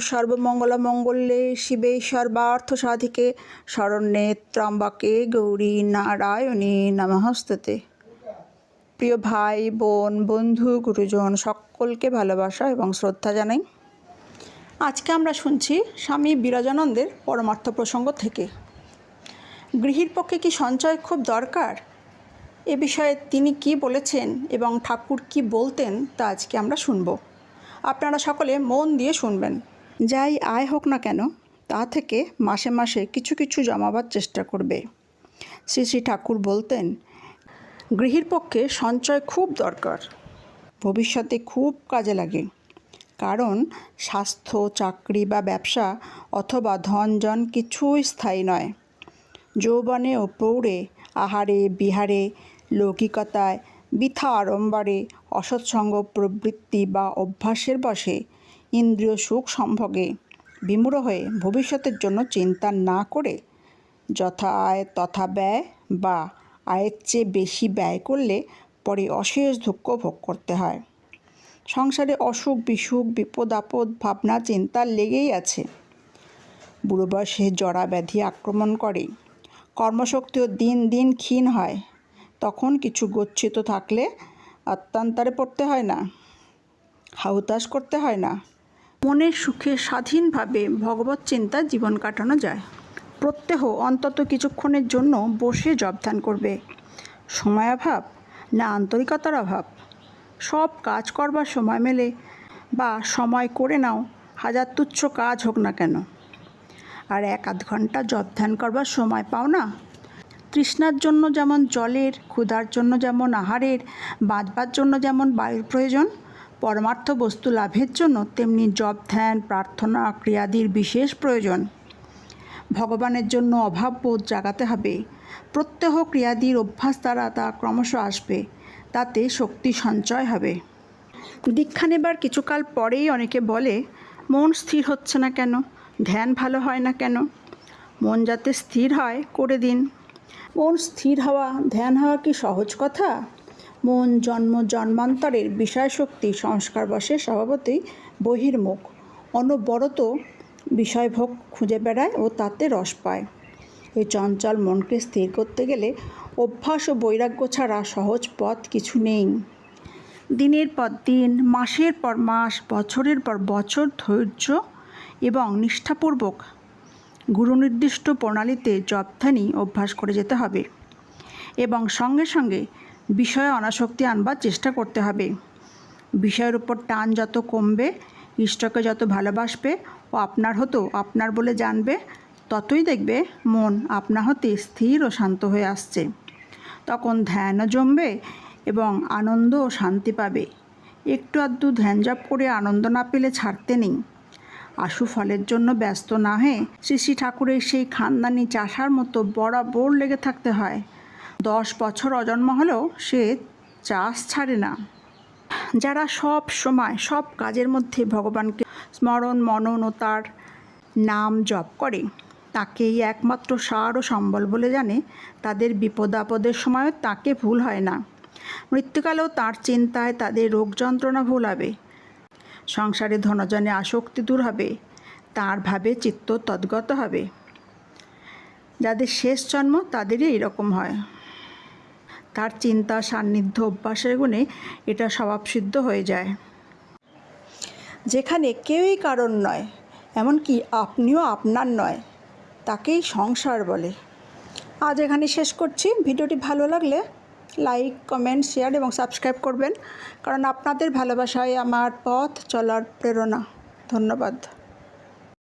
সর্বমঙ্গলমঙ্গলে শিবে সর্বার্থ সাধিকে শরণ্যে ত্রম্বকে গৌরী নারায়ণী নমস্তুতে। প্রিয় ভাই, বোন, বন্ধু, গুরুজন, সকলকে ভালোবাসা এবং শ্রদ্ধা জানাই। আজকে আমরা শুনছি স্বামী বিরাজানন্দের পরমার্থ প্রসঙ্গ থেকে। গৃহীর পক্ষে কি সঞ্চয় খুব দরকার? এ বিষয়ে তিনি কি বলেছেন এবং ঠাকুর কি বলতেন তা আজকে আমরা শুনব। আপনারা সকলে মন দিয়ে শুনবেন। যাই আয় হোক না কেন, তা থেকে মাসে মাসে কিছু কিছু জমাবার চেষ্টা করবে। শ্রী শ্রী ঠাকুর বলতেন, গৃহীর পক্ষে সঞ্চয় খুব দরকার, ভবিষ্যতে খুব কাজে লাগে। কারণ স্বাস্থ্য, চাকরি বা ব্যবসা অথবা ধনজন কিছুই স্থায়ী নয়। যৌবনে ও প্রৌঢ়ে আহারে, বিহারে, লৌকিকতায়, বৃথা আড়ম্বরে, অসৎসঙ্গ প্রবৃত্তি বা অভ্যাসের বশে ইন্দ্রিয় সুখ সম্ভোগে বিমূঢ় হয়ে ভবিষ্যতের জন্য চিন্তা না করে যথা আয় তথা ব্যয় বা আয়ের চেয়ে বেশি ব্যয় করলে পরে অশেষ দুঃখ ভোগ করতে হয়। সংসারে অসুখ, বিসুখ, বিপদ, আপদ, ভাবনা, চিন্তা লেগেই আছে। বুড়ো বয়সে জরা ব্যাধি আক্রমণ করে। কর্মশক্তিও দিন দিন ক্ষীণ হয়। তখন কিছু গচ্ছিত থাকলে অত্যান্তরে পড়তে হয় না। হাউতাস করতে হয় না। মনের সুখে স্বাধীনভাবে ভগবত চিন্তা জীবন কাটানো যায়। প্রত্যহ অন্তত কিছুক্ষণের জন্য বসে জবধান করবে। সময়াভাব না আন্তরিকতার অভাব। সব কাজ করবার সময় মেলে বা সময় করে নাও, হাজার তুচ্ছ কাজ হোক না কেন। আর এক আধ ঘণ্টা জবধান করবার সময় পাও না। তৃষ্ণার জন্য যেমন জলের, ক্ষুধার জন্য যেমন আহারের, বাঁচবার জন্য যেমন বায়ুর প্রয়োজন পরমার্থ বস্তু লাভের জন্য তেমনি জব ধ্যান, প্রার্থনা, ক্রিয়াদির বিশেষ প্রয়োজন। ভগবানের জন্য অভাববোধ জাগাতে হবে। প্রত্যহ ক্রিয়াদির অভ্যাস দ্বারা তা ক্রমশ আসবে, তাতে শক্তি সঞ্চয় হবে। দীক্ষা নেবার কিছুকাল পরেই অনেকে বলে, মন স্থির হচ্ছে না কেন? ধ্যান ভালো হয় না কেন? মন যাতে স্থির হয়, করে দিন। মন স্থির হওয়া, ধ্যান হওয়া কি সহজ কথা? মন, জন্ম, জন্মান্তরের বিষয়শক্তি সংস্কার বসে স্বভাবতই বহির্মুখ। অনবরত বিষয়ভোগ খুঁজে বেড়ায় ও তাতে রস পায়। ওই চঞ্চল মনকে স্থির করতে গেলে অভ্যাস ও বৈরাগ্য ছাড়া সহজ পথ কিছু নেই। দিনের পর দিন, মাসের পর মাস, বছরের পর বছর ধৈর্য এবং নিষ্ঠাপূর্বক গুরুনির্দিষ্ট প্রণালীতে জবধানি অভ্যাস করে যেতে হবে এবং সঙ্গে সঙ্গে বিষয়ে অনাসক্তি আনবার চেষ্টা করতে হবে। বিষয়ের উপর টান যত কমবে, ইষ্টকে যত ভালোবাসবে ও আপনার হতো, আপনার বলে জানবে, ততই দেখবে মন আপনা হতে স্থির ও শান্ত হয়ে আসছে। তখন ধ্যানও জমবে এবং আনন্দ ও শান্তি পাবে। একটু আধটু ধ্যান জপ করে আনন্দ না পেলে ছাড়তে নেই। আশু ফলের জন্য ব্যস্ত না হয়ে শ্রী শ্রী ঠাকুরের সেই খানদানি চাষার মতো বরাবর লেগে থাকতে হয়। দশ বছর অজন্ম হলেও সে চাষ ছাড়ে না। যারা সব সময়, সব কাজের মধ্যে ভগবানকে স্মরণ, মনন ও তার নাম জপ করে, তাকেই একমাত্র সার ও সম্বল বলে জানে, তাদের বিপদ আপদের সময়ও তাকে ভুল হয় না। মৃত্যুকালেও তার চিন্তায় তাদের রোগ যন্ত্রণা ভুল হবে। সংসারে ধনজনে আসক্তি দূর হবে, তার ভাবে চিত্ত তদ্গত হবে। যাদের শেষ জন্ম, তাদেরই এরকম হয়। তার চিন্তা, সান্নিধ্য, অভ্যাসের গুণে এটা স্বভাবসিদ্ধ হয়ে যায়। যেখানে কেউই কারণ নয়, এমনকি আপনিও আপনার নয়, তাকেই সংসার বলে। আজ এখানে শেষ করছি। ভিডিওটি ভালো লাগলে লাইক, কমেন্ট, শেয়ার এবং সাবস্ক্রাইব করবেন, কারণ আপনাদের ভালোবাসায় আমার পথ চলার প্রেরণা। ধন্যবাদ।